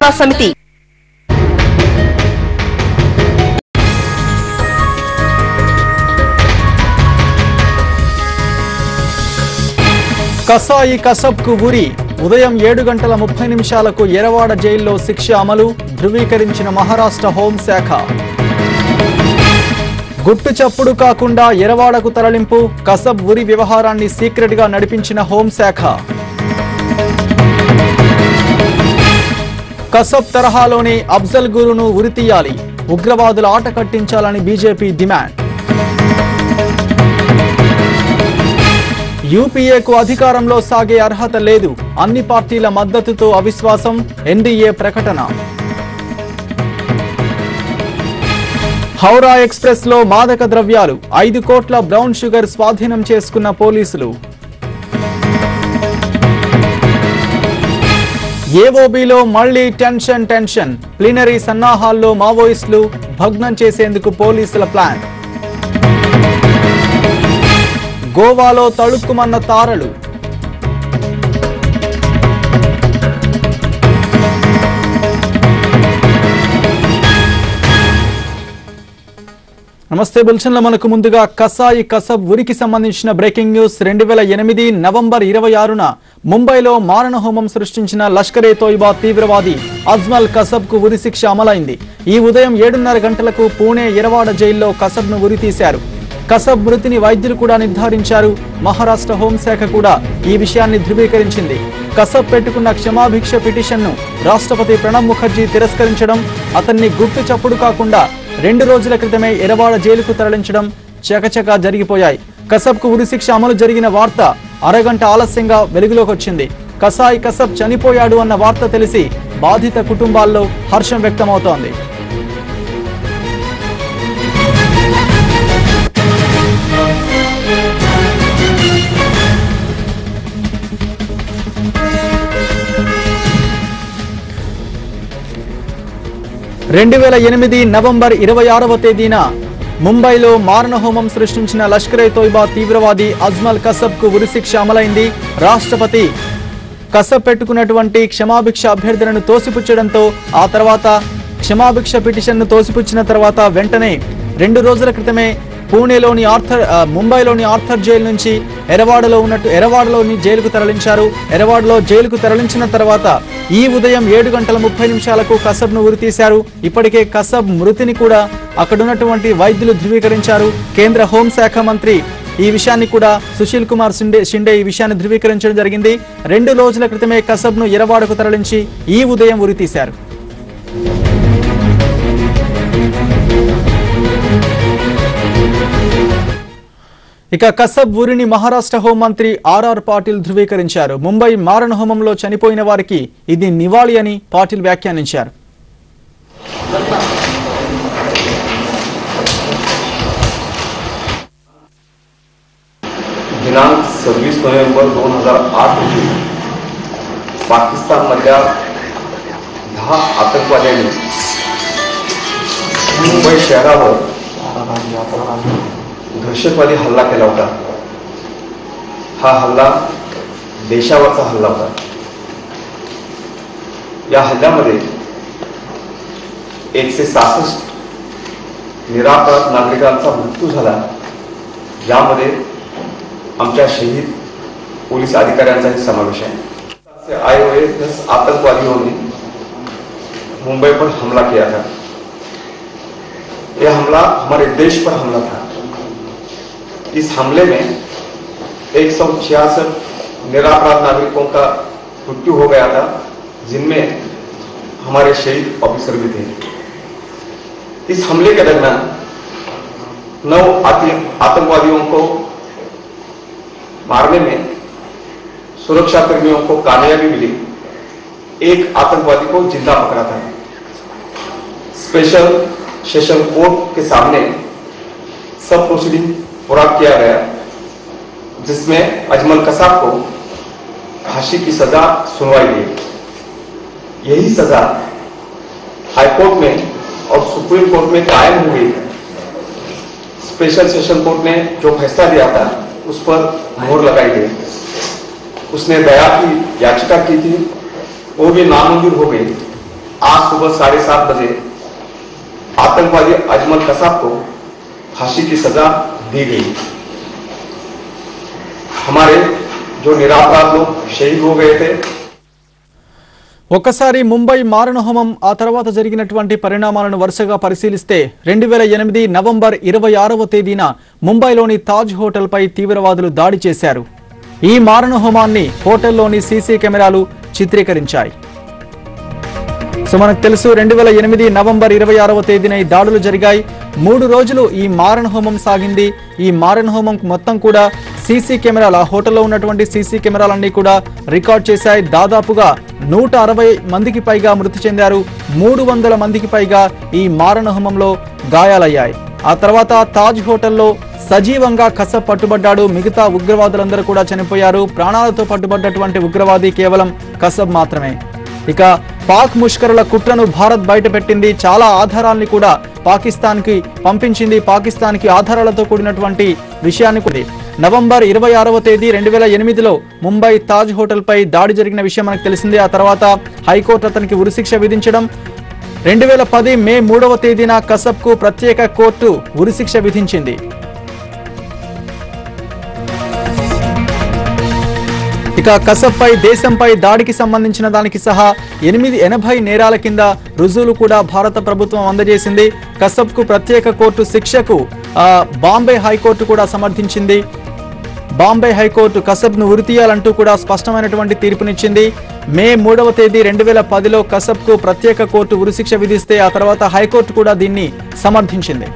సమితి. కసాయి కసబ్కు ఉరి ఉదయం ఏడు గంటల ముప్పై నిమిషాలకు ఎరవాడ జైల్లో శిక్ష అమలు ధృవీకరించిన మహారాష్ట్ర హోంశాఖ. గుట్టు చప్పుడు కాకుండా ఎరవాడకు తరలింపు కసబ్ ఉరి వ్యవహారాన్ని సీక్రెట్గా నడిపించిన హోంశాఖ. కసబ్ తరహాలోనే అఫ్జల్ గురును ఉరితీయాలి. ఉగ్రవాదుల ఆట కట్టించాలని బీజేపీ డిమాండ్. యూపీఏకు అధికారంలో సాగే అర్హత లేదు. అన్ని పార్టీల మద్దతుతో అవిశ్వాసం ఎన్డీఏ ప్రకటన. హౌరా ఎక్స్ప్రెస్లో మాదక ద్రవ్యాలు ఐదు కోట్ల బ్రౌన్ షుగర్ స్వాధీనం చేసుకున్న పోలీసులు. ఏఓబీలో మళ్ళీ టెన్షన్ టెన్షన్. ప్లీనరీ సన్నాహాల్లో మావోయిస్టులు భగ్నం చేసేందుకు పోలీసుల ప్లాన్. గోవాలో తళుక్కుమన్న తారలు. నమస్తే. బుల్షన్లో మనకు ముందుగా కసాయి కసబ్ ఉరికి సంబంధించిన బ్రేకింగ్ న్యూస్. రెండు వేల ఎనిమిది నవంబర్ ఇరవై ఆరున ముంబైలో మారణహోమం సృష్టించిన లష్కరే తోయిబా తీవ్రవాది అజ్మల్ కసబ్కు అమలైంది. ఈ ఉదయం ఏడున్నర గంటలకు పూణే ఇరవాడ జైల్లో కసబ్ను ఉరి తీశారు. కసబ్ మృతిని వైద్యులు కూడా నిర్ధారించారు. మహారాష్ట్ర హోంశాఖ కూడా ఈ విషయాన్ని ధృవీకరించింది. కసబ్ పెట్టుకున్న క్షమాభిక్ష పిటిషన్ను రాష్ట్రపతి ప్రణబ్ ముఖర్జీ తిరస్కరించడం అతన్ని గుట్టు చప్పుడు కాకుండా రెండు రోజుల క్రితమే ఎరవాడ జైలుకు తరలించడం చకచకా జరిగిపోయాయి. కసబ్కు ఉరిశిక్ష అమలు జరిగిన వార్త అరగంట ఆలస్యంగా వెలుగులోకి వచ్చింది. కసాయి కసబ్ చనిపోయాడు అన్న వార్త తెలిసి బాధిత కుటుంబాల్లో హర్షం వ్యక్తమవుతోంది. రెండు వేల ఎనిమిది నవంబర్ ఇరవై ఆరవ తేదీన ముంబైలో మారణహోమం సృష్టించిన లష్కరే తోయిబా తీవ్రవాది అజ్మల్ కసబ్కు ఉరిశిక్ష అమలైంది. రాష్ట్రపతి కసబ్ పెట్టుకున్నటువంటి క్షమాభిక్ష అభ్యర్థనను తోసిపుచ్చడంతో ఆ తర్వాత క్షమాభిక్ష పిటిషన్ను తోసిపుచ్చిన తర్వాత వెంటనే రెండు రోజుల క్రితమే పూణేలోని ఆర్థర్ ముంబైలోని ఆర్థర్ జైలు నుంచి ఎరవాడలో ఉన్నట్టు ఎరవాడలోని జైలుకు తరలించారు. ఎరవాడలో జైలుకు తరలించిన తర్వాత ఈ ఉదయం ఏడు గంటల ముప్పై నిమిషాలకు కసబ్ను ఉరితీశారు. ఇప్పటికే కసబ్ మృతిని కూడా అక్కడున్నటువంటి వైద్యులు ధృవీకరించారు. కేంద్ర హోంశాఖ మంత్రి ఈ విషయాన్ని కూడా సుశీల్ కుమార్ షిండే షిండే ఈ విషయాన్ని ధృవీకరించడం జరిగింది. రెండు రోజుల క్రితమే కసబ్ను ఎరవాడకు తరలించి ఈ ఉదయం ఉరితీశారు. ఇక కసబ్ ఊరిని మహారాష్ట్ర హోంమంత్రి ఆర్ఆర్ పాటిల్ ధృవీకరించారు ముంబై మారణ హోమంలో చనిపోయిన వారికి ఇది నివాళి అని పాటిల్ వ్యాఖ్యానించారు दिनांक सव्वीस नोव्हेंबर दोन हजार आठ रोजी पाकिस्तानमधल्या दहा आतंकवाद्यांनी मुंबई शहरावर दहशतवादी हल्ला केला होता. हा हल्ला देशावरचा हल्ला होता. या हल्ल्यामध्ये एकशे सहासष्ट निरापराध नागरिकांचा मृत्यू झाला. यामध्ये आमच्या शहीद पोलीस अधिकाऱ्यांचाही समावेश आहे. आय ओ हुए दस आतंकवादियों ने मुंबई पर हमला किया था यह हमला हमारे देश पर हमला था. इस हमले में एक सौ छियासठ निरापराध नागरिकों का मृत्यु हो गया था, जिनमें हमारे शहीद ऑफिसर भी थे। इस हमले के दरमियान नौ आतंकवादियों को मारने में सुरक्षा कर्मियों को कामयाबी मिली। एक आतंकवादी को ज़िंदा पकड़ा था। स्पेशल सेशन कोर्ट के सामने सब प्रोसीडिंग पूरा किया गया, जिसमें अजमल कसाब को फांसी की सजा सुनवाई गई। यही सजा हाईकोर्ट में और सुप्रीम कोर्ट में कायम हो गई स्पेशल सेशन कोर्ट ने जो फैसला दिया था, उस पर मोहर लगाई गई। उसने दया की याचिका की थी, वो भी नामंजूर हो गई। आज सुबह साढ़े सात बजे आतंकवादी अजमल कसाब को फांसी की सजा दी गई हमारे जो निरापराध लोग शहीद हो गए थे ఒక్కసారి ముంబై మారణహోమం ఆ తర్వాత జరిగినటువంటి పరిణామాలను వరుసగా పరిశీలిస్తే రెండు వేల ఎనిమిది నవంబర్ ఇరవై ఆరవ తేదీన ముంబైలోని తాజ్ హోటల్పై తీవ్రవాదులు దాడి చేశారు ఈ మారణహోమాన్ని హోటల్లోని సీసీ కెమెరాలు చిత్రీకరించాయి సో మనకు తెలుసు రెండు వేల ఎనిమిది నవంబర్ ఇరవై ఆరవ తేదీన ఈ దాడులు జరిగాయి మూడు రోజులు ఈ మారణ హోమం సాగింది. ఈ మారణ హోమం మొత్తం కూడా సీసీ కెమెరాలు ఆ హోటల్లో ఉన్నటువంటి సీసీ కెమెరాలన్నీ కూడా రికార్డ్ చేశాయి. దాదాపుగా నూట అరవై మందికి పైగా మృతి చెందారు. మూడు వందల మందికి పైగా ఈ మారణ హోమంలో గాయాలయ్యాయి. ఆ తర్వాత తాజ్ హోటల్లో సజీవంగా కసబ్ పట్టుబడ్డాడు. మిగతా ఉగ్రవాదులందరూ కూడా చనిపోయారు. ప్రాణాలతో పట్టుబడ్డటువంటి ఉగ్రవాది కేవలం కసబ్ మాత్రమే. ఇక పాక్ ముష్కరుల కుట్రను భారత్ బయటపెట్టింది. చాలా ఆధారాల్ని కూడా పాకిస్తాన్కి పంపించింది. పాకిస్తాన్కి ఆధారాలతో కూడినటువంటి విషయాన్ని కూడా నవంబర్ ఇరవై ఆరవ తేదీ రెండు వేల ఎనిమిదిలో ముంబై తాజ్ హోటల్ పై దాడి జరిగిన విషయం మనకు తెలిసిందే. ఆ తర్వాత హైకోర్టు అతనికి ఉరిశిక్ష విధించడం. రెండు వేల పది మే మూడవ తేదీన కసబ్కు ప్రత్యేక కోర్టు ఉరిశిక్ష విధించింది. ఇక కసబ్పై దేశంపై దాడికి సంబంధించిన దానికి సహా ఎనిమిది ఎనభై నేరాల కింద రుజువులు కూడా భారత ప్రభుత్వం అందజేసింది. కసబ్కు ప్రత్యేక కోర్టు శిక్షకు బాంబే హైకోర్టు కూడా సమర్థించింది. బాంబే హైకోర్టు కసబ్ను ఉరితీయాలంటూ కూడా స్పష్టమైనటువంటి తీర్పునిచ్చింది. మే మూడవ తేదీ రెండు వేల పదిలో కసబ్కు ప్రత్యేక కోర్టు ఉరిశిక్ష విధిస్తే ఆ తర్వాత హైకోర్టు కూడా దీన్ని సమర్థించింది.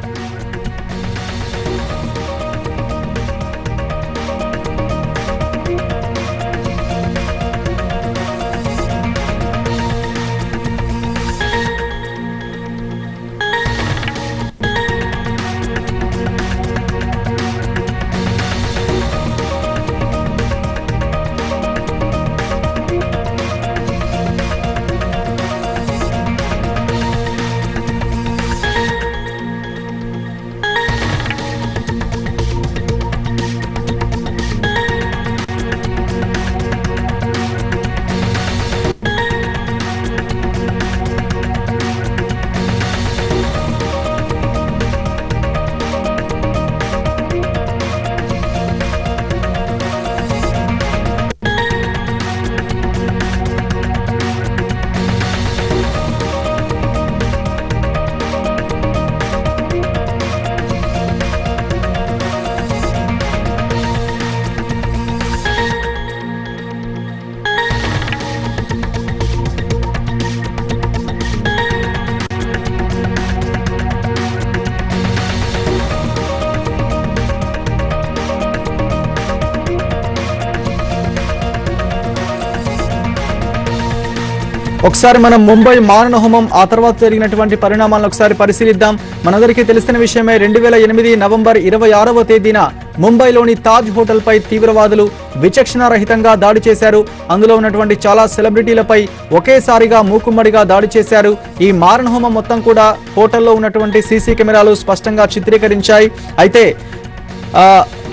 ఒకసారి మనం ముంబై మారణ హోమం ఆ తర్వాత జరిగినటువంటి పరిణామాలను ఒకసారి పరిశీలిద్దాం. మనందరికీ తెలిసిన విషయమే రెండు వేల ఎనిమిది నవంబర్ ఇరవై ఆరవ తేదీన ముంబైలోని తాజ్ హోటల్పై తీవ్రవాదులు విచక్షణారహితంగా దాడి చేశారు. అందులో ఉన్నటువంటి చాలా సెలబ్రిటీలపై ఒకేసారిగా మూకుమ్మడిగా దాడి చేశారు. ఈ మారణహోమం మొత్తం కూడా హోటల్లో ఉన్నటువంటి సీసీ కెమెరాలు స్పష్టంగా చిత్రీకరించాయి. అయితే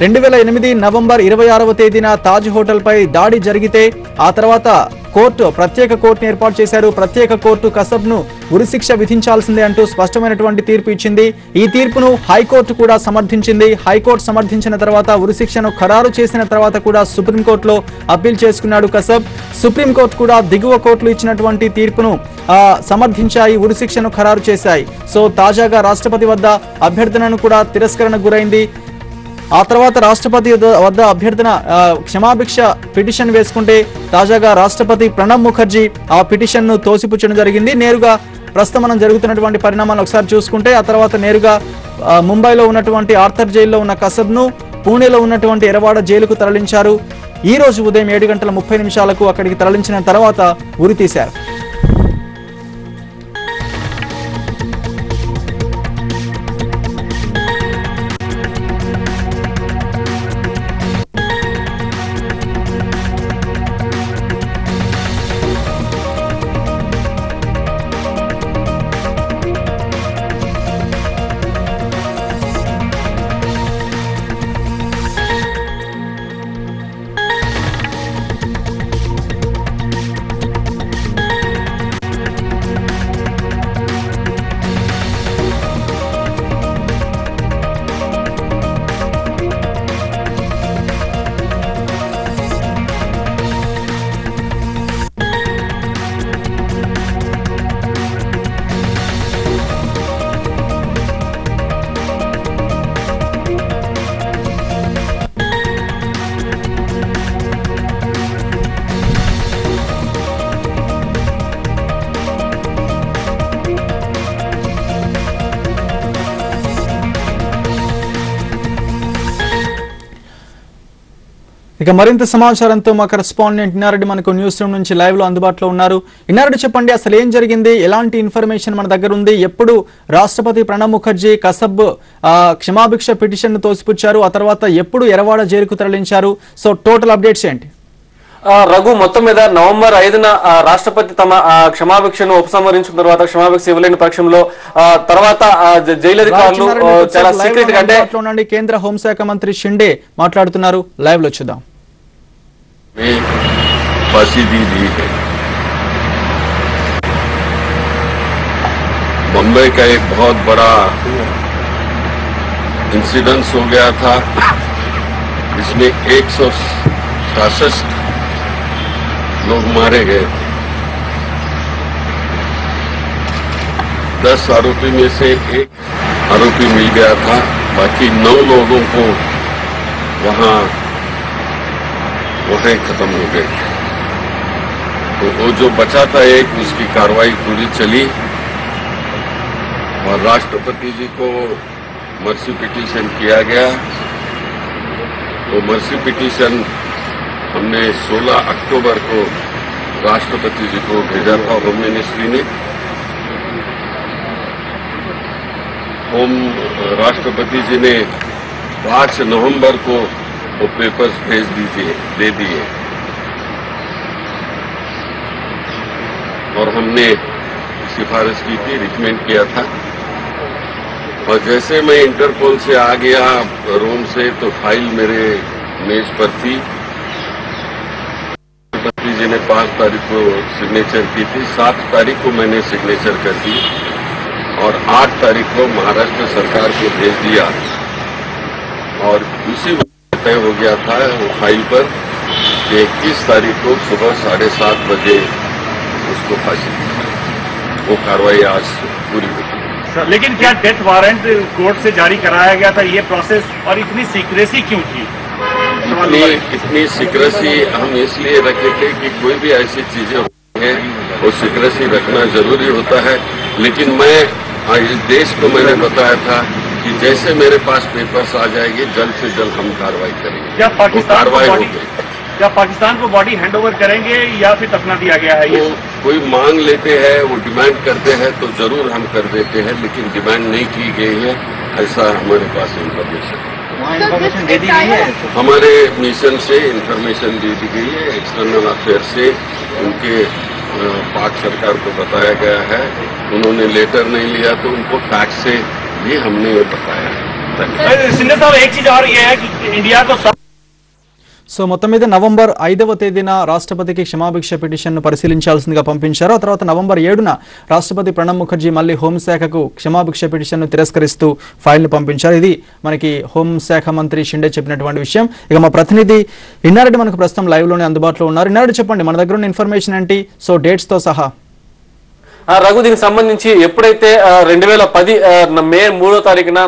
రెండు వేల ఎనిమిది నవంబర్ ఇరవై ఆరవ తేదీన తాజ్ హోటల్పై దాడి జరిగితే ఆ తర్వాత కోర్టు ప్రత్యేక కోర్టును ఏర్పాటు చేశారు. ప్రత్యేక కోర్టు కసబ్ను ఉరిశిక్ష విధించాల్సిందే అంటూ స్పష్టమైనటువంటి తీర్పు ఇచ్చింది. ఈ తీర్పును హైకోర్టు కూడా సమర్థించింది. హైకోర్టు సమర్థించిన తర్వాత ఉరిశిక్షను ఖరారు చేసిన తర్వాత కూడా సుప్రీంకోర్టులో అప్పీల్ చేసుకున్నాడు కసబ్. సుప్రీంకోర్టు కూడా దిగువ కోర్టులు ఇచ్చినటువంటి తీర్పును సమర్థించాయి ఉరిశిక్షను ఖరారు చేశాయి. సో తాజాగా రాష్ట్రపతి వద్ద అభ్యర్థనను కూడా తిరస్కరణకు గురైంది. ఆ తర్వాత రాష్ట్రపతి వద్ద- అభ్యర్థన క్షమాభిక్ష పిటిషన్ వేసుకుంటే తాజాగా రాష్ట్రపతి ప్రణబ్ ముఖర్జీ ఆ పిటిషన్ను తోసిపుచ్చడం జరిగింది. నేరుగా ప్రస్తుతం మనం జరుగుతున్నటువంటి పరిణామాలు ఒకసారి చూసుకుంటే ఆ తర్వాత నేరుగా ముంబైలో ఉన్నటువంటి ఆర్థర్ జైల్లో ఉన్న కసబ్ను పూణేలో ఉన్నటువంటి ఎరవాడ జైలుకు తరలించారు. ఈ రోజు ఉదయం ఏడు గంటల ముప్పై నిమిషాలకు అక్కడికి తరలించిన తర్వాత ఉరి తీశారు. ఇక మరింత సమాచారంతో మా కరెస్పాండెంట్ ఇన్నారెడ్డి మనకు న్యూస్ రూమ్ నుంచి లైవ్లో అందుబాటులో ఉన్నారు. ఇన్నారెడ్డి చెప్పండి అసలు ఏం జరిగింది? ఎలాంటి ఇన్ఫర్మేషన్ మన దగ్గర ఉంది? ఎప్పుడు రాష్ట్రపతి ప్రణబ్ ముఖర్జీ కసబ్ క్షమాభిక్ష పిటిషన్ను తోసిపుచ్చారు? ఆ తర్వాత ఎప్పుడు ఎరవాడ జైలుకు తరలించారు? సో టోటల్ అప్డేట్స్ ఏంటి? రఘు మొత్తం మీద నవంబర్ ఐదున రాష్ట్రపతి తమ క్షమాభిక్షను ఉపసంహరించుకున్న తర్వాత క్షమాభిక్ష ఇవ్వలేని పక్షంలో తర్వాత జైలు అధికారులు చాలా సీక్రెట్ అంటే కేంద్ర హోంశాఖ మంత్రి షిండే మాట్లాడుతున్నారు. లైవ్లో చూద్దాం. में फांसी दी दी है। बम्बई का एक बहुत बड़ा इंसिडेंस हो गया था। इसमें एक सौ लोग मारे गए थे। दस आरोपी में से एक आरोपी मिल गया था। बाकी नौ लोगों को वहाँ वहीं खत्म हो गए तो वो जो बचा था एक, उसकी कार्रवाई पूरी चली। और राष्ट्रपति जी को मर्सी पिटीशन किया गया। तो मर्सी पिटीशन हमने 16 अक्टूबर को राष्ट्रपति जी को भेजा था, होम मिनिस्ट्री ने। होम, राष्ट्रपति जी ने 5 नवंबर को वो पेपर्स भेज दीजिए, दे दिए। और हमने सिफारिश की थी, रिकमेंड किया था। और जैसे मैं इंटरपोल से आ गया, रोम से तो फ़ाइल मेरे मेज पर थी। राष्ट्रपति जी ने पाँच तारीख को सिग्नेचर की थी। सात तारीख को मैंने सिग्नेचर कर दी और आठ तारीख को महाराष्ट्र सरकार को भेज दिया। और उसी तय हो गया था वो फ़ाइल पर इक्कीस तारीख को सुबह साढ़े सात बजे उसको फांसी। वो कार्रवाई आज पूरी सर, लेकिन क्या डेथ वारंट कोर्ट से जारी कराया गया था? ये प्रोसेस और इतनी सीक्रेसी क्यों थी? इतनी इतनी सिक्रेसी हम इसलिए रखे थे कि कोई भी ऐसी चीज़ें होती हैं वो सिक्रेसी रखना ज़रूरी होता है। लेकिन मैं इस देश को मैंने बताया था कि जैसे मेरे पास पेपर्स आ जाएँगे जल्द से जल्द हम कार्रवाई करेंगे। क्या पाकिस्तान को कार्रवाई हो बॉडी क्या पाकिस्तान को बॉडी हैंड ओवर करेंगे या फिर दफना दिया गया है ये कोई मांग लेते हैं वो डिमांड करते हैं तो ज़रूर हम कर देते हैं लेकिन डिमांड नहीं की गई है ऐसा हमारे पास इन्फॉर्मेशन है। इन्फॉर्मेशन दे दी गई है। हमारे मिशन से इन्फॉर्मेशन दे दी गई है एक्सटर्नल अफेयर से। उनके पाक सरकार को बताया गया है। उन्होंने लेटर नहीं लिया तो उनको फैक्ट से भी हमने ये बताया है धन्यवाद सिंधे साहब एक चीज और ये है कि इंडिया को सब సో మొత్తం మీద నవంబర్ ఐదవ తేదీన రాష్ట్రపతికి క్షమాభిక్ష పిటిషన్ను పరిశీలించాల్సిందిగా పంపించారు ఆ తర్వాత నవంబర్ ఏడున రాష్ట్రపతి ప్రణబ్ ముఖర్జీ మళ్ళీ హోంశాఖకు క్షమాభిక్ష పిటిషన్ను తిరస్కరిస్తూ ఫైల్ను పంపించారు ఇది మనకి హోంశాఖ మంత్రి షిండే చెప్పినటువంటి విషయం ఇక మా ప్రతినిధి ఇన్నారెడ్డి మనకు ప్రస్తుతం లైవ్ లోనే అందుబాటులో ఉన్నారు ఇన్నారెడ్డి చెప్పండి మన దగ్గర ఉన్న ఇన్ఫర్మేషన్ ఏంటి సో డేట్స్ తో సహా ఆ, రఘు దీనికి సంబంధించి ఎప్పుడైతే రెండు వేల పది మే మూడో తారీఖున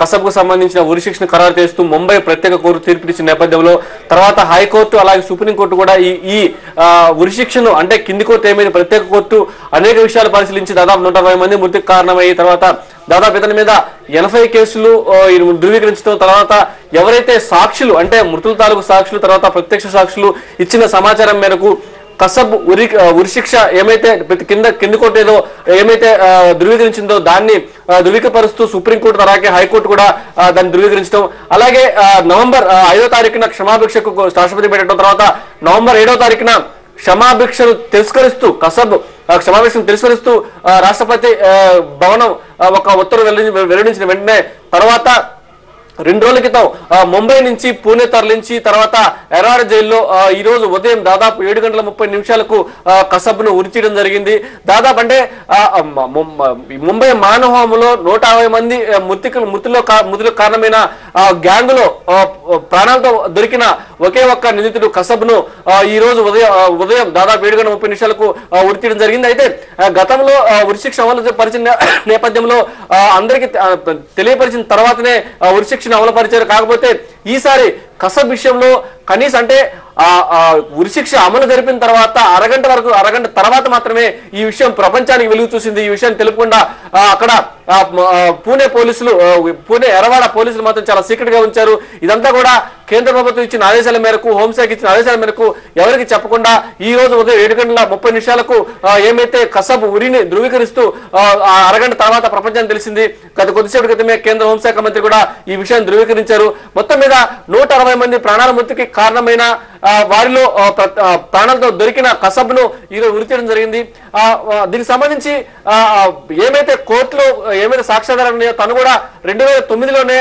కసబ్కు సంబంధించిన ఉరి శిక్షణ ఖరారు చేస్తూ ముంబై ప్రత్యేక కోర్టు తీర్పునిచ్చిన నేపథ్యంలో తర్వాత హైకోర్టు అలాగే సుప్రీంకోర్టు కూడా ఈ ఈ ఉరి శిక్షను అంటే కింది కోర్టు ఏమైంది ప్రత్యేక కోర్టు అనేక విషయాలు పరిశీలించి దాదాపు నూట అరవై మంది మృతికి కారణమయ్యి తర్వాత దాదాపు ఇతని మీద ఎనభై కేసులు ధృవీకరించడం తర్వాత ఎవరైతే సాక్షులు అంటే మృతుల తాలూకు సాక్షులు తర్వాత ప్రత్యక్ష సాక్షులు ఇచ్చిన సమాచారం మేరకు కసబ్ ఉరి ఉరిశిక్ష ఏమైతే ప్రతి కింద కింది కోర్టు ఏదో ఏమైతే ధృవీకరించిందో దాన్ని ఆ, ధృవీకపరుస్తూ సుప్రీంకోర్టు అలాగే హైకోర్టు కూడా దాన్ని ధృవీకరించడం. అలాగే నవంబర్ ఐదో తారీఖున క్షమాభిక్షకు రాష్ట్రపతి పెట్టడం తర్వాత నవంబర్ ఏడో తారీఖున క్షమాభిక్షను తిరస్కరిస్తూ కసబ్ క్షమాభిక్షను తిరస్కరిస్తూ రాష్ట్రపతి భవనం ఒక ఉత్తర్వు వెల్లడించిన వెంటనే తర్వాత రెండు రోజుల క్రితం ముంబై నుంచి పూణే తరలించి తర్వాత ఎరాడ జైల్లో ఈ రోజు ఉదయం దాదాపు ఏడు గంటల ముప్పై నిమిషాలకు కసబ్ కసబ్ను ఉరిచేయడం జరిగింది. దాదాపు అంటే ముంబై మానవహోమంలో నూట మంది మృతికులు మృతిలో కా- మృతులకు కారణమైన గ్యాంగులో ప్రాణాలతో దొరికిన ఒకే ఒక్క నిందితుడు కసబ్ను ను ఈ రోజు ఉదయం ఉదయం దాదాపు ఏడు గంటల ముప్పై నిమిషాలకు ఆ, ఉరి తీయడం జరిగింది. అయితే గతంలో ఉరిశిక్ష అమలు పరిచిన నేపథ్యంలో అందరికీ తెలియపరిచిన తర్వాతనే ఉరిశిక్ష ఉరిశిక్షను అమలుపరిచారు కాకపోతే ఈసారి కసబ్ విషయంలో కనీసం అంటే ఉరిశిక్ష అమలు జరిపిన తర్వాత అరగంట వరకు అరగంట తర్వాత మాత్రమే ఈ విషయం ప్రపంచానికి వెలుగు చూసింది. ఈ విషయం తెలుపకుండా అక్కడ పూణే పోలీసులు పూణే ఎరవాడ పోలీసులు మాత్రం చాలా సీక్రెట్గా ఉంచారు. ఇదంతా కూడా కేంద్ర ప్రభుత్వం ఇచ్చిన ఆదేశాల మేరకు హోంశాఖ ఇచ్చిన ఆదేశాల మేరకు ఎవరికి చెప్పకుండా ఈ రోజు ఉదయం ఏడు గంటల ముప్పై నిమిషాలకు ఏమైతే కసబ్ ఉరిని ధృవీకరిస్తూ ఆ, అరగంట తర్వాత ప్రపంచానికి తెలిసింది గత కొద్దిసేపటి క్రితమే కేంద్ర హోంశాఖ మంత్రి కూడా ఈ విషయాన్ని ధృవీకరించారు. మొత్తం మీద నూట అరవై మంది ప్రాణాల మృతికి కారణమైన వారిలో ప్రాణాలతో దొరికిన కసబ్ను ఈరోజు ఉరి జరిగింది. దీనికి సంబంధించి ఏమైతే కోర్టులో ఏమైతే సాక్ష్యాధారం ఉన్నాయో తను కూడా రెండు వేల తొమ్మిదిలోనే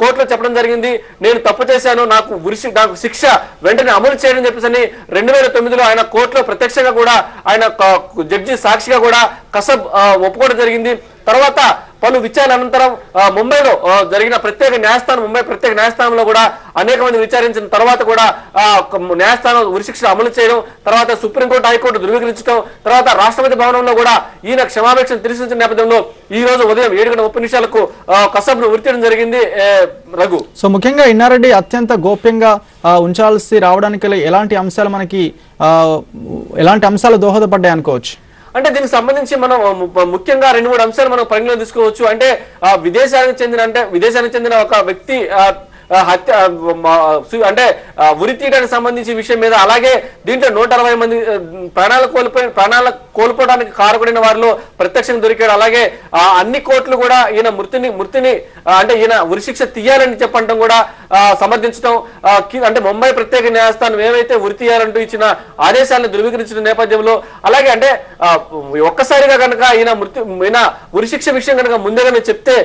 కోర్టులో చెప్పడం జరిగింది. నేను తప్పు చేశాను నాకు ఉరిసి నాకు శిక్ష వెంటనే అమలు చేయడం చెప్పేసి రెండు వేల తొమ్మిదిలో ఆయన కోర్టులో ప్రత్యక్షంగా కూడా ఆయన జడ్జి సాక్షిగా కూడా కసబ్ ఒప్పుకోవడం జరిగింది. తర్వాత పలు విచారణ అనంతరం ముంబైలో జరిగిన ప్రత్యేక న్యాయస్థానం ముంబై ప్రత్యేక న్యాయస్థానంలో కూడా అనేక మంది విచారించిన తర్వాత కూడా న్యాయస్థానం ఉరిశిక్ష అమలు చేయడం తర్వాత సుప్రీంకోర్టు హైకోర్టు ధృవీకరించడం తర్వాత రాష్ట్రపతి భవనంలో కూడా ఈయన క్షమాపేక్షను తెలిసించిన నేపథ్యంలో ఈ రోజు ఉదయం ఏడు గంటల ముప్పై నిమిషాలకు కసబ్ను ఉరితీయడం జరిగింది రఘు. సో ముఖ్యంగా ఇన్నారెడ్డి అత్యంత గోప్యంగా ఉంచాల్సి రావడానికి ఎలాంటి అంశాలు మనకి ఎలాంటి అంశాలు దోహదపడ్డాయి అనుకోవచ్చు? అంటే దీనికి సంబంధించి మనం ముఖ్యంగా రెండు మూడు అంశాలు మనం పరిగణలో తీసుకోవచ్చు. అంటే ఆ, విదేశానికి చెందిన అంటే విదేశానికి చెందిన ఒక వ్యక్తి హత్య అంటే ఉరి తీయడానికి సంబంధించి విషయం మీద అలాగే దీంట్లో నూట అరవై మంది ప్రాణాలు కోల్పోయి ప్రాణాలు కోల్పోవడానికి కారకుడిన వారిలో ప్రత్యక్షంగా దొరికాడు. అలాగే ఆ, అన్ని కోర్టులు కూడా ఈయన మృతిని మృతిని అంటే ఈయన ఉరిశిక్ష తీయాలని చెప్పడం కూడా సమర్థించడం అంటే ముంబై ప్రత్యేక న్యాయస్థానం ఏవైతే ఉరి తీయాలంటూ ఇచ్చిన ఆదేశాలను ధృవీకరించిన నేపథ్యంలో అలాగే అంటే ఒక్కసారిగా కనుక ఈయన మృతి ఈయన ఉరిశిక్ష విషయం కనుక ముందుగానే చెప్తే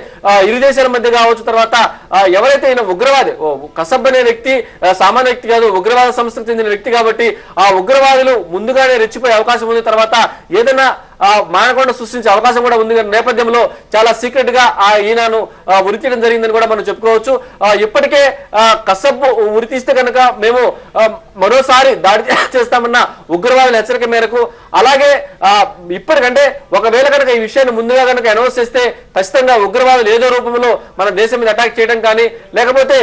ఇరు దేశాల మధ్య కావచ్చు తర్వాత ఎవరైతే ఈయన ఉగ్రవాది కసబ్ అనే వ్యక్తి సామాన్య వ్యక్తి కాదు ఉగ్రవాద సంస్థకు చెందిన వ్యక్తి కాబట్టి ఆ ఉగ్రవాదులు ముందుగానే రెచ్చిపోయే అవకాశం ఉంది. తర్వాత ఏదైనా మానకొండ సృష్టించే అవకాశం కూడా ఉంది. కానీ నేపథ్యంలో చాలా సీక్రెట్గా ఆ ఈయనను ఆ, ఉరి తీయడం జరిగిందని కూడా మనం చెప్పుకోవచ్చు. ఇప్పటికే కసబ్బు కసబ్ ఉరి తీస్తే కనుక మేము మరోసారి దాడి చేస్తామన్న ఉగ్రవాదుల హెచ్చరిక మేరకు అలాగే ఇప్పటికంటే ఒకవేళ కనుక ఈ విషయాన్ని ముందుగా కనుక అనౌన్స్ చేస్తే ఖచ్చితంగా ఉగ్రవాదులు ఏదో రూపంలో మన దేశం మీద అటాక్ చేయడం కానీ లేకపోతే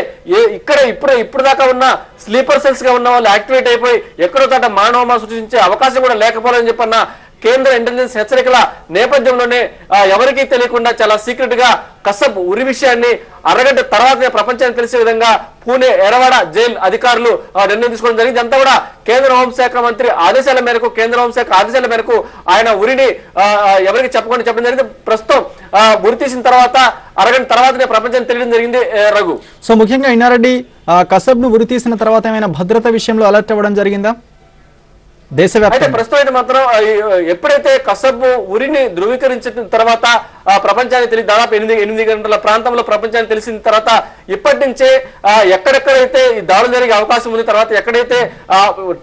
ఇక్కడ ఇప్పుడు ఇప్పుడు దాకా ఉన్న స్లీపర్ సెల్స్గా ఉన్న వాళ్ళు యాక్టివేట్ అయిపోయి ఎక్కడో చోట మానవ సృష్టించే అవకాశం కూడా లేకపోవాలని చెప్పన్న కేంద్ర ఇంటెలిజెన్స్ హెచ్చరికల నేపథ్యంలోనే ఎవరికీ తెలియకుండా చాలా సీక్రెట్గా కసబ్ ఉరి విషయాన్ని అరగంట తర్వాతనే ప్రపంచానికి తెలిసే విధంగా పూణే ఎరవాడ జైలు అధికారులు నిర్ణయం తీసుకోవడం జరిగింది. అంతా కూడా కేంద్ర హోంశాఖ మంత్రి ఆదేశాల మేరకు కేంద్ర హోంశాఖ ఆదేశాల మేరకు ఆయన ఉరిని ఎవరికి చెప్పకుండా చెప్పడం జరిగింది. ప్రస్తుతం ఉరి తీసిన తర్వాత అరగంట తర్వాతనే ప్రపంచానికి తెలియడం జరిగింది రఘు. సో ముఖ్యంగా ఇన్నారెడ్డి కసబ్ను ఉరి తీసిన తర్వాత ఏమైనా భద్రత విషయంలో అలర్ట్ అవ్వడం జరిగిందా? దేశవ్యాప్తంగా. ప్రస్తుతం అయితే మాత్రం ఎప్పుడైతే కసబ్ ఉరిని ధృవీకరించిన తర్వాత ప్రపంచానికి తెలిసి దాదాపు ఎనిమిది ఎనిమిది గంటల ప్రాంతంలో ప్రపంచానికి తెలిసిన తర్వాత ఇప్పటి నుంచే ఎక్కడెక్కడైతే ఈ దాడులు జరిగే అవకాశం ఉంది తర్వాత ఎక్కడైతే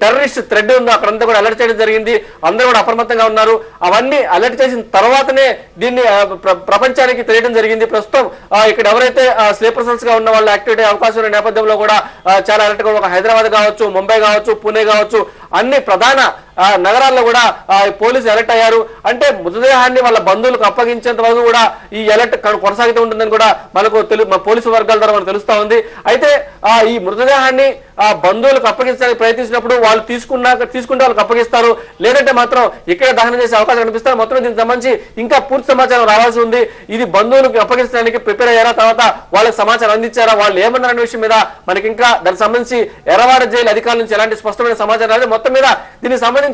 టెర్రరిస్ట్ థ్రెడ్ ఉందో అక్కడంతా కూడా అలర్ట్ చేయడం జరిగింది. అందరూ కూడా అప్రమత్తంగా ఉన్నారు. అవన్నీ అలర్ట్ చేసిన తర్వాతనే దీన్ని ప్ర- ప్రపంచానికి తెలియడం జరిగింది. ప్రస్తుతం ఇక్కడ ఎవరైతే స్లీపర్ సెల్స్గా ఉన్న వాళ్ళు యాక్టివేట్ అయ్యే అవకాశం ఉన్న నేపథ్యంలో కూడా చాలా అలర్ట్గా ఒక హైదరాబాద్ కావచ్చు ముంబై కావచ్చు పూణే కావచ్చు అన్ని ప్రధాన నగరాల్లో కూడా ఆ, పోలీసులు అయ్యారు. అంటే మృతదేహాన్ని వాళ్ళ బంధువులకు అప్పగించేంత వరకు కూడా ఈ ఎలర్ట్ కొనసాగుతూ ఉంటుందని కూడా మనకు తెలు పోలీసు వర్గాల ద్వారా మనకు తెలుస్తా ఉంది. అయితే ఈ మృతదేహాన్ని ఆ బంధువులకు అప్పగించడానికి ప్రయత్నించినప్పుడు వాళ్ళు తీసుకున్నాక తీసుకుంటే వాళ్ళకి అప్పగిస్తారు. లేదంటే మాత్రం ఇక్కడ దహనం చేసే అవకాశం కనిపిస్తారు. మొత్తం దీనికి సంబంధించి ఇంకా పూర్తి సమాచారం రావాల్సి ఉంది. ఇది బంధువులకు అప్పగించడానికి ప్రిపేర్ అయ్యారా? తర్వాత వాళ్ళకి సమాచారం అందించారా? వాళ్ళు ఏమన్నారనే విషయం మీద మనకి ఇంకా దానికి సంబంధించి ఎర్రవాడ జైలు అధికారుల నుంచి ఎలాంటి స్పష్టమైన సమాచారం రాలేదు. మొత్తం మీద దీనికి సంబంధించి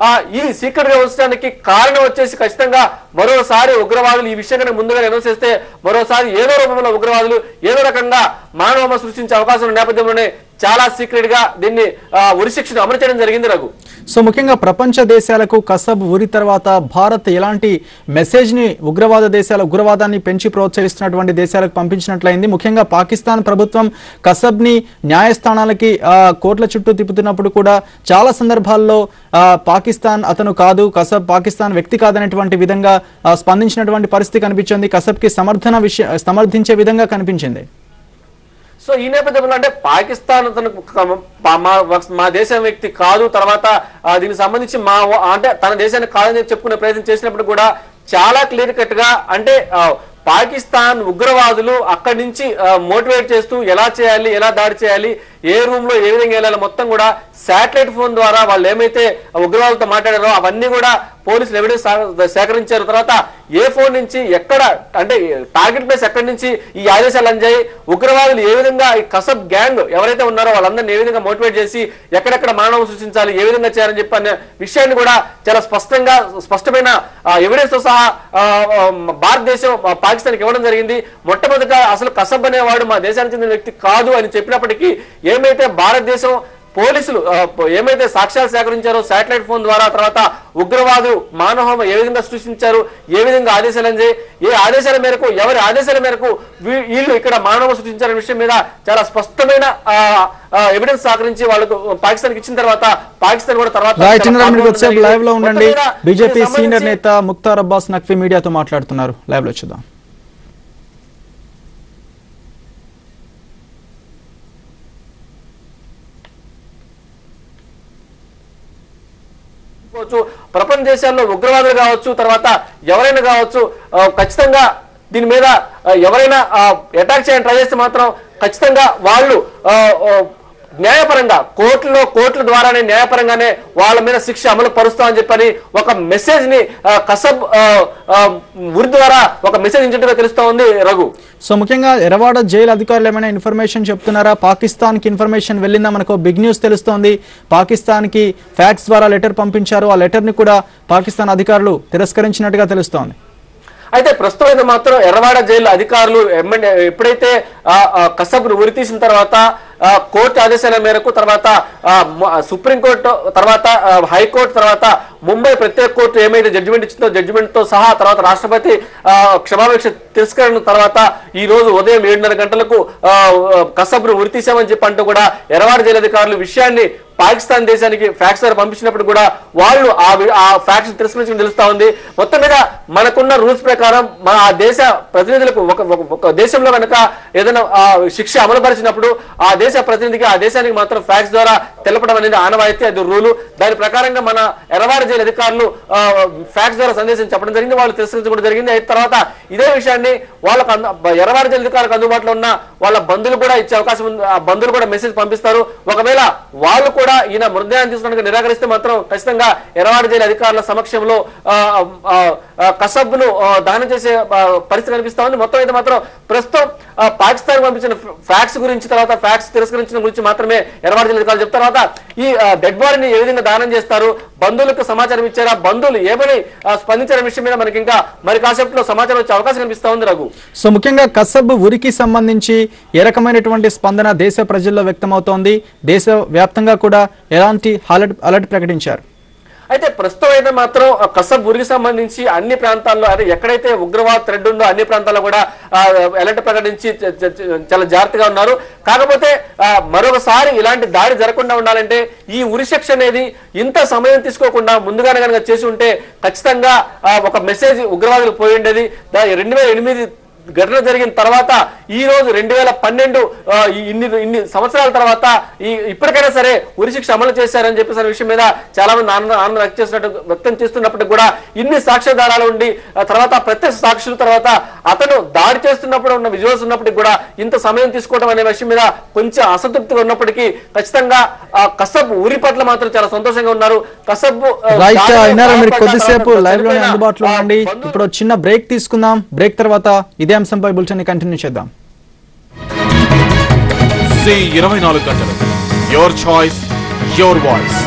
ఆ, ఈ సీక్రెట్ ఉంచడానికి కారణం వచ్చేసి ఖచ్చితంగా మరోసారి ఉగ్రవాదులు ఈ విషయం కనుక ముందుగా అనౌన్స్ చేస్తే మరోసారి ఏదో రూపంలో ఉగ్రవాదులు ఏదో రకంగా మానవ సృష్టించే అవకాశం నేపథ్యంలోనే చాలా సీక్రెట్గా దీన్ని ఉరిశిక్షను ఉరి అమలు చేయడం జరిగింది రఘు. సో ముఖ్యంగా ప్రపంచ దేశాలకు కసబ్ ఉరి తర్వాత భారత్ ఎలాంటి మెసేజ్ని ఉగ్రవాద దేశాల ఉగ్రవాదాన్ని పెంచి ప్రోత్సహిస్తున్నటువంటి దేశాలకు పంపించినట్లయింది. ముఖ్యంగా పాకిస్తాన్ ప్రభుత్వం కసబ్ని న్యాయస్థానాలకి కోర్టుల చుట్టూ తిప్పుతున్నప్పుడు కూడా చాలా సందర్భాల్లో పాకిస్తాన్ అతను కాదు కసబ్ పాకిస్తాన్ వ్యక్తి కాదనేటువంటి విధంగా స్పందించినటువంటి పరిస్థితి కనిపించింది. కసబ్కి సమర్థన విషయ సమర్థించే విధంగా కనిపించింది. సో ఈ నేపథ్యంలో అంటే పాకిస్తాన్ తనకు మా మా దేశం వ్యక్తి కాదు తర్వాత దీనికి సంబంధించి మా అంటే తన దేశానికి కాదని చెప్పుకునే ప్రయత్నం చేసినప్పుడు కూడా చాలా క్లియర్ కట్గా అంటే పాకిస్తాన్ ఉగ్రవాదులు అక్కడి నుంచి మోటివేట్ చేస్తూ ఎలా చేయాలి ఎలా దాడి చేయాలి ఏ రూమ్లో ఏ విధంగా వెళ్ళాలి మొత్తం కూడా శాటిలైట్ ఫోన్ ద్వారా వాళ్ళు ఏమైతే ఉగ్రవాదులతో మాట్లాడారో అవన్నీ కూడా పోలీసులు ఎవిడెన్స్ సేకరించారు. తర్వాత ఏ ఫోన్ నుంచి ఎక్కడ అంటే టార్గెట్ ప్లేస్ ఎక్కడి నుంచి ఈ ఆదేశాలు అందాయి ఉగ్రవాదులు ఏ విధంగా ఈ కసబ్ గ్యాంగ్ ఎవరైతే ఉన్నారో వాళ్ళందరినీ ఏ విధంగా మోటివేట్ చేసి ఎక్కడెక్కడ మానవం సృష్టించాలి ఏ విధంగా చేయాలని చెప్పి అనే విషయాన్ని కూడా చాలా స్పష్టంగా స్పష్టమైన ఎవిడెన్స్తో సహా భారతదేశం పాకిస్తాన్కి ఇవ్వడం జరిగింది. మొట్టమొదట అసలు కసబ్ అనేవాడు మా దేశానికి చెందిన వ్యక్తి కాదు అని చెప్పినప్పటికీ ఏమైతే భారతదేశం పోలీసులు ఏమైతే సాక్ష్యాలు సేకరించారో శాటిలైట్ ఫోన్ ద్వారా తర్వాత ఉగ్రవాదు మానవహోమ ఏ విధంగా సృష్టించారు ఏ విధంగా ఆదేశాలు అందాయి ఏ ఆదేశాల మేరకు ఎవరి ఆదేశాల మేరకు వీళ్ళు ఇక్కడ మానవ సృష్టించారనే విషయం మీద చాలా స్పష్టమైన ఎవిడెన్స్ సేకరించి వాళ్ళకు పాకిస్తాన్కి ఇచ్చిన తర్వాత పాకిస్తాన్ కూడా తర్వాత. లైవ్లో ఉండండి. బీజేపీ సీనియర్ నేత ముక్తార్ అబ్బాస్ నక్వీ మీడియాతో మాట్లాడుతున్నారు. లైవ్లో చూద్దాం. కావచ్చు ప్రపంచ దేశాల్లో ఉగ్రవాదులు కావచ్చు తర్వాత ఎవరైనా కావచ్చు ఖచ్చితంగా దీని మీద ఎవరైనా అటాక్ చేయడానికి ట్రై చేస్తే మాత్రం ఖచ్చితంగా వాళ్ళు న్యాయపరంగా కోర్టులో కోర్టుల ద్వారానే న్యాయపరంగానే వాళ్ళ మీద శిక్ష అమలు పరుస్తామని చెప్పని ఒక మెసేజ్ని కసబ్ ఉరి ద్వారా ఒక మెసేజ్ ఇచ్చినట్టుగా తెలుస్తా ఉంది రఘు. సో ముఖ్యంగా ఎరవాడ జైలు అధికారులు ఏమైనా ఇన్ఫర్మేషన్ చెప్తున్నారా? పాకిస్తాన్కి ఇన్ఫర్మేషన్ వెళ్ళిందా మనకు? బిగ్ న్యూస్ తెలుస్తోంది. పాకిస్తాన్కి ఫ్యాక్స్ ద్వారా లెటర్ పంపించారు. ఆ లెటర్ని కూడా పాకిస్తాన్ అధికారులు తిరస్కరించినట్టుగా తెలుస్తోంది. అయితే ప్రస్తుతం అయితే మాత్రం ఎర్రవాడ జైలు అధికారులు ఎప్పుడైతే కసబ్ను ఉరి తీసిన తర్వాత కోర్టు ఆదేశాల మేరకు తర్వాత సుప్రీంకోర్టు తర్వాత హైకోర్టు తర్వాత ముంబై ప్రత్యేక కోర్టు ఏమైతే జడ్జిమెంట్ ఇచ్చిందో జడ్జిమెంట్తో సహా తర్వాత రాష్ట్రపతి క్షమాపేక్ష తిరస్కరణ తర్వాత ఈ రోజు ఉదయం ఏడున్నర గంటలకు కసబ్ను ఉరితీసామని చెప్పి అంటూ కూడా ఎరవాడ జైలధికారులు విషయాన్ని పాకిస్తాన్ దేశానికి ఫ్యాక్స్ ద్వారా పంపించినప్పుడు కూడా వాళ్ళు ఆ ఆ ఫ్యాక్స్ తిరస్కరించడం తెలుస్తా ఉంది. మొత్తం మీద మనకున్న రూల్స్ ప్రకారం మన ఆ దేశ ప్రతినిధులకు ఒక ఒక- ఒక దేశంలో కనుక ఏదైనా శిక్ష అమలుపరిచినప్పుడు ఆ దేశ ప్రతినిధికి ఆ దేశానికి మాత్రం ఫ్యాక్స్ ద్వారా తెలపడం అనేది ఆనవాయితీ అది రూలు దాని ప్రకారంగా మన ఎరవారి జైలు అధికారులు ఫ్యాక్స్ ద్వారా సందేశం చెప్పడం జరిగింది వాళ్ళు తిరస్కరించడం జరిగింది. అయిన తర్వాత ఇదే విషయాన్ని వాళ్ళకు అంద- జైలు అధికారులకు అందుబాటులో ఉన్న వాళ్ళ బంధువులు కూడా ఇచ్చే అవకాశం ఉంది. ఆ బంధువులు కూడా మెసేజ్ పంపిస్తారు. ఒకవేళ వాళ్ళు కూడా ఈయన మృతదేహాన్ని తీసుకున్నట్టుగా నిరాకరిస్తే మాత్రం ఖచ్చితంగా ఎర్రవాడ జైలు అధికారుల సమక్షంలో ఆ, కసబ్ను దానం దహనం చేసే పరిస్థితి కనిపిస్తా ఉంది. మొత్తం అయితే మాత్రం ప్రస్తుతం పాకిస్తాన్ పంపించిన ఫ్యాక్స్ గురించి తర్వాత ఫ్యాక్స్ తిరస్కరించిన గురించి మాత్రమే ఎర్రవాడ జైలు అధికారులు చెప్తారు. తర్వాత ఈ డెడ్ బాడీని ఏ విధంగా దానం చేస్తారు? బంధువులకు సమాచారం ఇచ్చారా? బంధువులు ఏమని స్పందించిన విషయం మీద మనకి ఇంకా మరి కాసేపట్లో సమాచారం వచ్చే అవకాశం కనిపిస్తా ఉంది రఘు. సో ముఖ్యంగా కసబ్ ఉరికి సంబంధించి ఏ రకమైనటువంటి స్పందన దేశ ప్రజల్లో వ్యక్తమవుతోంది? దేశ వ్యాప్తంగా కూడా ఎలాంటి అలర్ట్ అలర్ట్ ప్రకటించారు? అయితే ప్రస్తుతం అయితే మాత్రం కసబ్ ఉరికి సంబంధించి అన్ని ప్రాంతాల్లో అదే ఎక్కడైతే ఉగ్రవాద థ్రెడ్ ఉందో అన్ని ప్రాంతాల్లో కూడా అలర్ట్ ప్రకటించి చాలా జాగ్రత్తగా ఉన్నారు. కాకపోతే మరొకసారి ఇలాంటి దాడి జరగకుండా ఉండాలంటే ఈ ఉరి శిక్ష అనేది ఇంత సమయం తీసుకోకుండా ముందుగానే కనుక చేసి ఉంటే ఖచ్చితంగా ఒక మెసేజ్ ఉగ్రవాదులకు పోయి ఉండేది. రెండు వేల ఎనిమిది ఘటన జరిగిన తర్వాత ఈ రోజు రెండు వేల పన్నెండు ఇన్ని ఇన్ని సంవత్సరాల తర్వాత ఈ ఇప్పటికైనా సరే ఉరి శిక్ష అమలు చేశారని చెప్పేసి విషయం మీద చాలా మంది ఆనందం ఆనందం వ్యక్తం చేసినట్టు వ్యక్తం చేస్తున్నప్పటికీ కూడా ఇన్ని సాక్ష్యాధారాలు ఉండి తర్వాత ప్రత్యక్ష సాక్షుల తర్వాత అతను దాడి చేస్తున్నప్పుడు ఉన్న విజువల్స్ ఉన్నప్పటికీ కూడా ఇంత సమయం తీసుకోవడం అనే విషయం మీద కొంచెం అసంతృప్తిగా ఉన్నప్పటికీ ఖచ్చితంగా కసబ్ ఊరి పట్ల మాత్రం చాలా సంతోషంగా ఉన్నారు. కసబ్ కొద్దిసేపు లైవ్లోనే చనిపోయిన, అందుబాటులో ఉండండి. ఇప్పుడు చిన్న బ్రేక్ తీసుకుందాం. బ్రేక్ తర్వాత ఇదే అంశంపై బులెటిన్ కంటిన్యూ చేద్దాం. ఇరవై నాలుగు గంటలు. Your choice your voice